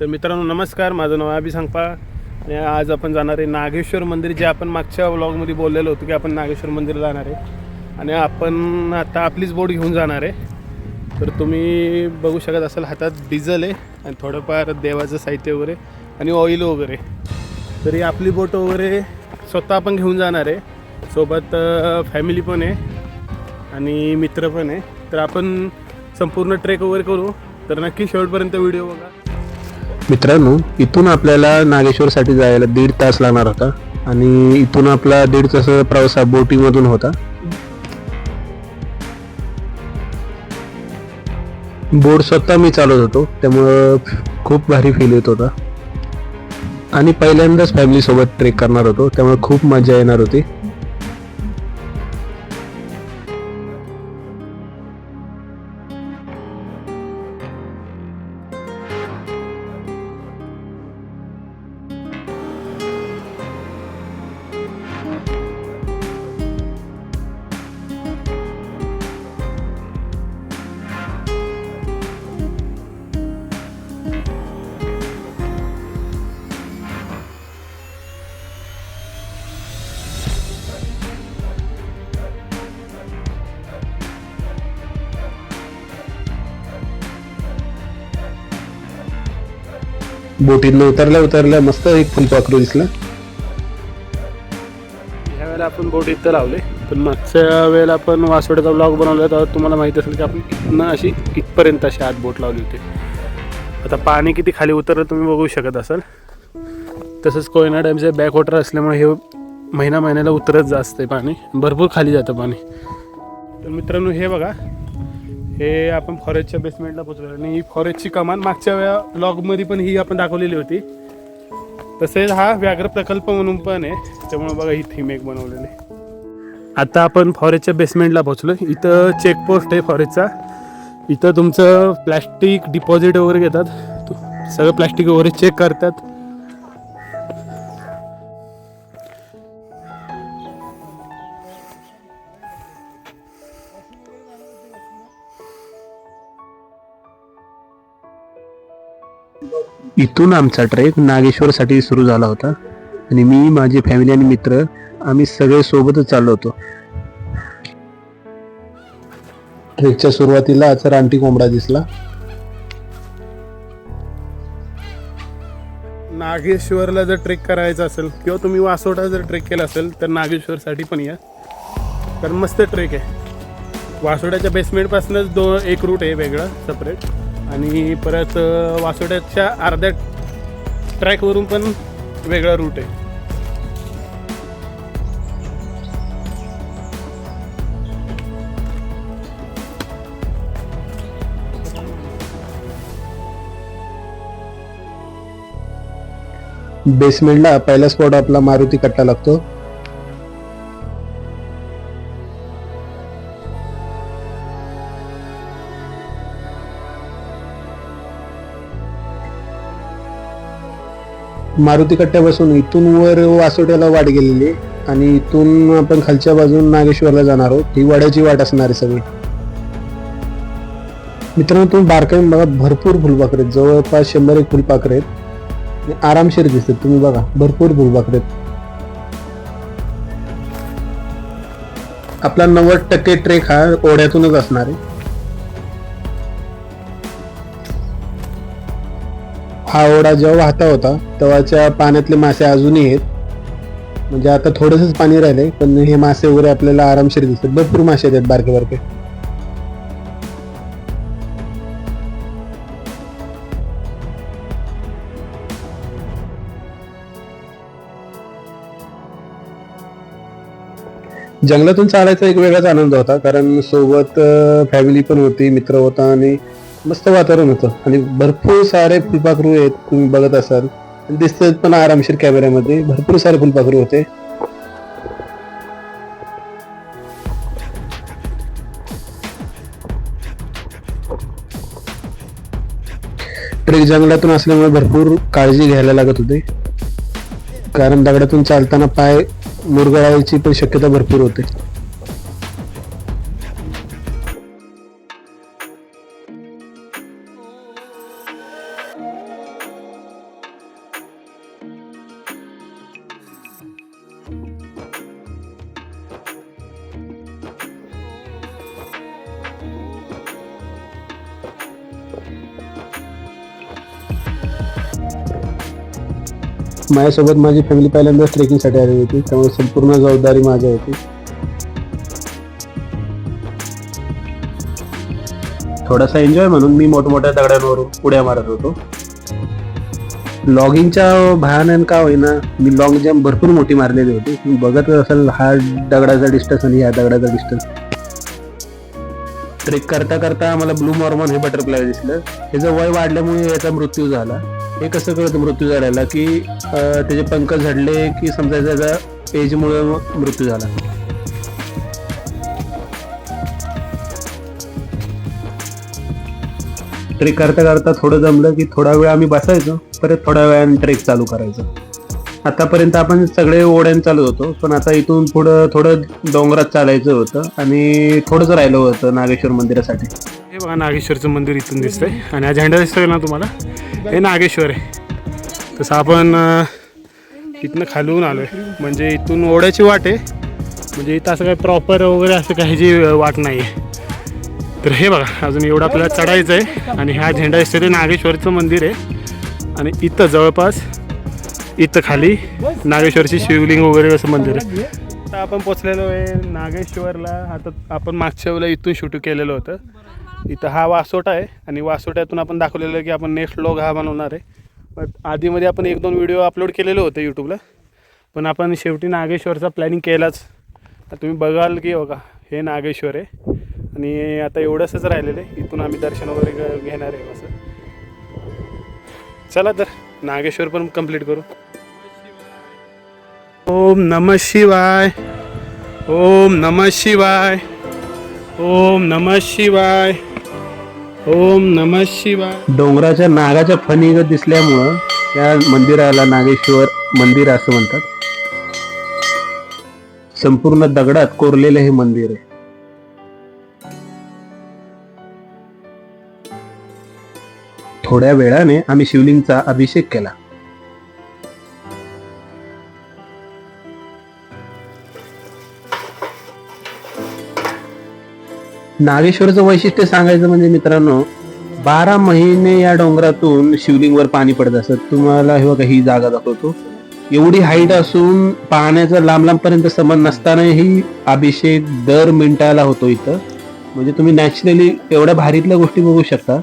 तर मित्रांनो नमस्कार. माझं नाव अभि सांगपा आणि आज आपण जाणार आहे नागेश्वर मंदिर जे आपण मागच्या व्लॉगमध्ये बोललेलो होतो की आपण नागेश्वर मंदिर जाणार आहे. आणि आपण आता आपलीच बोट घेऊन जाणार आहे. तर तुम्ही बघू शकत असाल हातात डिझेल आहे आणि थोडंफार देवाचं साहित्य वगैरे आणि ऑइल वगैरे. तरी आपली बोट वगैरे स्वतः आपण घेऊन जाणार आहे. सोबत फॅमिली पण आहे आणि मित्र पण आहे. तर आपण संपूर्ण ट्रेक वगैरे करू. तर नक्की शेवटपर्यंत व्हिडिओ बघा. मित्रांनो इथून आपल्याला नागेश्वरसाठी जायला दीड तास लागणार होता. आणि इथून आपला दीड तासाचा प्रवास हा बोटीमधून होता. बोट स्वतः मी चालवत होतो. त्यामुळं खूप भारी फील येत होता. आणि पहिल्यांदाच फॅमिलीसोबत ट्रेक करणार होतो. त्यामुळे खूप मजा येणार होती. बोटीतनं उतरल्या उतरल्या मस्त एक फुलपाखरू दिसलं. ह्या वेळेला आपण बोट इथं लावले पण मागच्या वेळेला आपण वासोड्याचा ब्लॉग बनवला तर तुम्हाला माहीत असेल की आपण इथनं अशी इथपर्यंत अशी आत बोट लावली होती. आता पाणी किती खाली उतरलं तुम्ही बघू शकत असाल. तसंच कोयना डॅमचे बॅक वॉटर असल्यामुळे हे महिना महिन्याला उतरत जास्त आहे पाणी भरपूर खाली जातं पाणी. तर मित्रांनो हे बघा हे आपण फॉरेस्टच्या बेसमेंटला पोचलो आणि ही फॉरेस्टची कमान मागच्या वेळा ब्लॉगमध्ये पण ही आपण दाखवलेली होती. तसेच हा व्याघ्र प्रकल्प म्हणून पण आहे. त्यामुळे बघा ही थीम एक बनवलेली आता आपण फॉरेस्टच्या बेसमेंटला पोचलो इथं चेकपोस्ट आहे फॉरेस्टचा इथं तुमचं प्लॅस्टिक डिपॉझिट वगैरे घेतात. सगळं प्लॅस्टिक वगैरे चेक करतात. इथून आमचा ट्रेक नागेश्वरसाठी सुरू झाला होता. आणि मी माझी फॅमिली आणि मित्र आम्ही सगळे सोबतच चाललो होतो. ट्रेकच्या सुरुवातीला आचा रानटी कोंबडा दिसला. नागेश्वरला जर ट्रेक करायचा असेल किंवा तुम्ही वासोटा जर ट्रेक केला असेल तर नागेश्वरसाठी पण या. तर मस्त ट्रेक आहे. वासोड्याच्या बेसमेंटपासूनच दो एक रूट आहे वेगळा सेपरेट आणि परत वासोड्याच्या अर्ध्या ट्रॅकवरून पण वेगळा रूट आहे. बेसमेंटला पहिला स्पॉट आपला मारुती कट्टा लागतो. मारुती कट्ट्यापासून इथून वर वासोट्याला वाट गेलेली आणि इथून आपण खालच्या बाजून नागेश्वरला जाणार आहोत. ही वड्याची वाट असणार आहे सगळी. मित्रांनो तुम्ही बारकाईने बघा भरपूर फुलपाखरे आहेत. जवळपास शंभर एक फुलपाखरे आहेत. आरामशीर दिसतात. तुम्ही बघा भरपूर फुलपाखरे आहेत. आपला नव्वद टक्के ट्रेक हा ओढ्यातूनच असणार आहे. हा ओढा जेव्हा वाहता होता तेव्हाच्या पाण्यातले मासे अजूनही आहेत. म्हणजे आता थोडंसंच पाणी राहिले पण हे मासे वगैरे आपल्याला आरामशीर दिसतात. भरपूर मासे आहेत बारके बारके. जंगलातून चालायचा एक वेगळाच आनंद होता कारण सोबत फॅमिली पण होती मित्र होता आणि मस्त वातावरण होतं. आणि भरपूर सारे फुलपाखरू आहेत तुम्ही बघत असाल. दिसतात पण आरामशीर कॅमेऱ्यामध्ये. भरपूर सारे फुलपाखरू होते. ट्रेक जंगलातून असल्यामुळे भरपूर काळजी घ्यायला लागत होती. कारण दगडातून चालताना पाय मुरगळायची पण शक्यता भरपूर होते. माझ्यासोबत माझी फॅमिली पहिल्यांदाच ट्रेकिंगसाठी आली होती. त्यामुळे संपूर्ण जबाबदारी माझ्या होती. थोडासा एन्जॉय म्हणून मी मोठमोठ्या दगडांवर उड्या मारत होतो. लॉगिंगच्या भयानन का होईना मी लॉंग जम्प भरपूर मोठी मारलेली होती. बघतच बघत हा दगडाचा डिस्टन्स आणि ह्या दगडाचा डिस्टन्स ट्रेक करता करता आम्हाला ब्लू मॉर्मॉन हे बटरफ्लाय दिसलं. त्याचं वय वाढल्यामुळे याचा मृत्यू झाला. हे कसं कळतं मृत्यू झालेला की त्याचे पंख झडले की समजा त्याचा एजमुळे मृत्यू झाला. ट्रेक करता करता थोडं जमलं की थोडा वेळ आम्ही बसायचो. परत थोड्या वेळाने ट्रेक चालू करायचो. आतापर्यंत आपण सगळे ओढ्यान चालू होतो पण आता इथून पुढं थोडं डोंगरात चालायचं होतं आणि थोडंच राहिलं होतं नागेश्वर मंदिरासाठी. हे बघा नागेश्वरचं मंदिर इथून दिसतंय. आणि हा झेंडा दिसतोय ना तुम्हाला? हे नागेश्वर आहे. तसं आपण इथनं खालून आलो आहे म्हणजे इथून ओढ्याची वाट आहे. म्हणजे इथं असं काही प्रॉपर वगैरे असं काही जी वाट नाही आहे तर हे बघा अजून एवढं आपल्याला चढायचं आहे आणि हा झेंडा दिसतोय ते नागेश्वरचं मंदिर आहे. आणि इथं जवळपास इथं खाली नागेश्वरची शिवलिंग वगैरे असं मंदिर आहे. आता आपण पोचलेलो आहे नागेश्वरला. आता आपण मागच्या वेळेला इथून शूट केलेलं होतं. इथं हा वासोटा आहे आणि वासोट्यातून आपण दाखवलेलं आहे की आपण नेक्स्ट लॉग हा बनवणार आहे. पण आधीमध्ये आपण एक दोन व्हिडिओ अपलोड केलेले होते यूट्यूबला पण आपण शेवटी नागेश्वरचा प्लॅनिंग केलाच. तुम्ही बघाल की बघा हे नागेश्वर आहे. आणि आता एवढंसच राहिलेलं आहे. इथून आम्ही दर्शन वगैरे घेणार आहे असं. चला तर नागेश्वर पण कंप्लीट करू. ओम नम शिवाय ओम नम शिवाय ओम नम शिवाय ओम नम शिवाय. डोंगराच्या नागाच्या फणीगत दिसल्यामुळं या मंदिराला नागेश्वर मंदिर असं म्हणतात. संपूर्ण दगडात कोरलेलं हे मंदिर आहे. थोड्या वेळाने आम्ही शिवलिंगचा अभिषेक केला. नागेश्वरचं वैशिष्ट्य सांगायचं म्हणजे मित्रांनो बारा महिने या डोंगरातून शिवलिंगवर पाणी पडत असत. तुम्हाला हे बघा ही जागा दाखवतो. एवढी हाईट असून पाण्याचा लांब लांबपर्यंत समज नसतानाही अभिषेक दर मिनिटाला होतो इथं. म्हणजे तुम्ही नॅचरली एवढ्या भारीतल्या गोष्टी बघू शकता.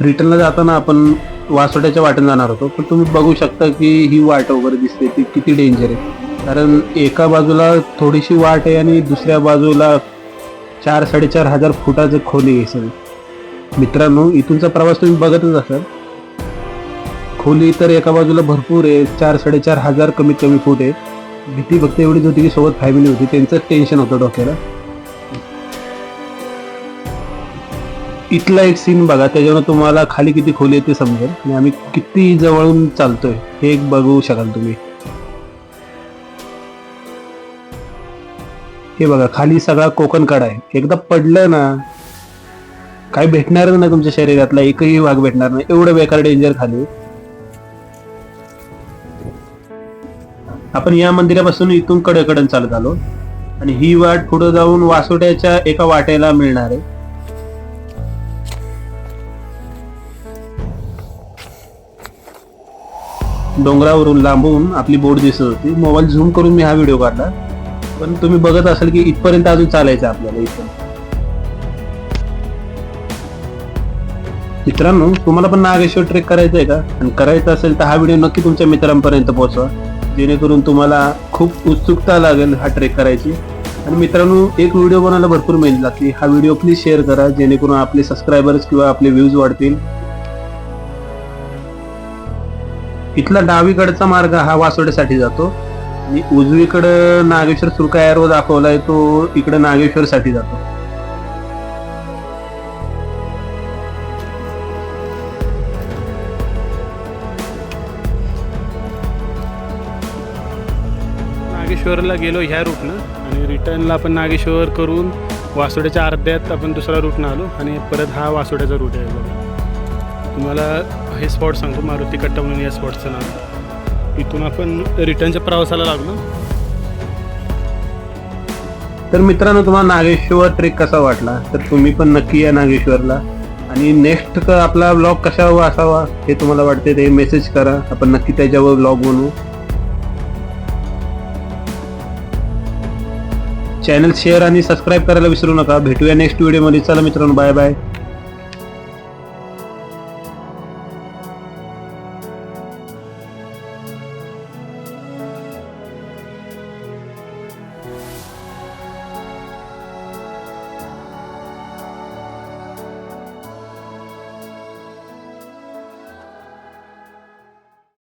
रिटर्नला जाताना आपण वासोट्याच्या वाटेने जाणार होतो. पण तुम्ही बघू शकता की ही वाट वगैरे दिसते ती किती डेंजर आहे. कारण एका बाजूला थोडीशी वाट आहे आणि दुसऱ्या बाजूला चार साडेचार हजार फुटाचं खोली आहे सर. मित्रांनो इथूनचा प्रवास तुम्ही बघतच असाल. खोली तर एका बाजूला भरपूर आहे. चार साडेचार हजार कमीत कमी फूट आहे. भीती फक्त एवढीच होती की सोबत फॅमिली होती. त्यांचं टेन्शन होतं डोक्याला. इथला एक सीन बघा. त्याच्यावर तुम्हाला खाली किती खोली आहे ते समजेल. आणि आम्ही किती जवळून चालतोय हे एक बघू शकाल तुम्ही. हे बघा खाली सगळा कोकण कडा आहे. एकदा पडलं ना काही भेटणार नाही तुमच्या शरीरातला एकही भाग भेटणार नाही. एवढं बेकार डेंजर खाली. आपण या मंदिरापासून इथून कडेकडन चालत आलो. आणि ही वाट पुढे जाऊन वासोट्याच्या एका वाटेला मिळणार आहे. डोंगरावरून लांबून आपली बोट दिसत होती. मोबाईल झूम करून मी हा व्हिडिओ काढला. पण तुम्ही बघत असाल की इथपर्यंत अजून चालायचं आपल्याला इथं. मित्रांनो तुम्हाला पण नागेश्वर ट्रेक करायचं आहे का? आणि करायचं असेल तर हा व्हिडिओ नक्की तुमच्या मित्रांपर्यंत पोहोचवा. जेणेकरून तुम्हाला खूप उत्सुकता लागेल हा ट्रेक करायची. आणि मित्रांनो एक व्हिडिओ बनवायला भरपूर मेहनत लागते हा व्हिडिओ प्लीज शेअर करा जेणेकरून आपले सबस्क्रायबर्स किंवा आपले व्ह्यूज वाढतील. इथला डावीकडचा मार्ग हा वासोड्यासाठी जातो. मी उजवीकडं नागेश्वर सुरका एरो दाखवलाय तो इकडे नागेश्वर साठी जातो. नागेश्वरला गेलो ह्या रूटनं आणि रिटर्नला आपण नागेश्वर करून वासोड्याच्या अर्ध्यात आपण दुसरा रूटनं आलो आणि परत हा वासोड्याचा रूट आहे बघा. तुम्हाला हे स्पॉट सांगतो मारुती कट्टा म्हणून या स्पॉटचं नाव. इथून आपण रिटर्नच्या प्रवासाला लागलो. तर मित्रांनो तुम्हाला नागेश्वर ट्रेक कसा वाटला? तर तुम्ही पण नक्की या नागेश्वरला. आणि नेक्स्ट आपला ब्लॉग कसा असावा हे तुम्हाला वाटते ते मेसेज करा. आपण नक्की त्याच्यावर ब्लॉग बनवू. चॅनल शेअर आणि सबस्क्राईब करायला विसरू नका. भेटूया नेक्स्ट व्हिडिओमध्ये चला मित्रांनो बाय बाय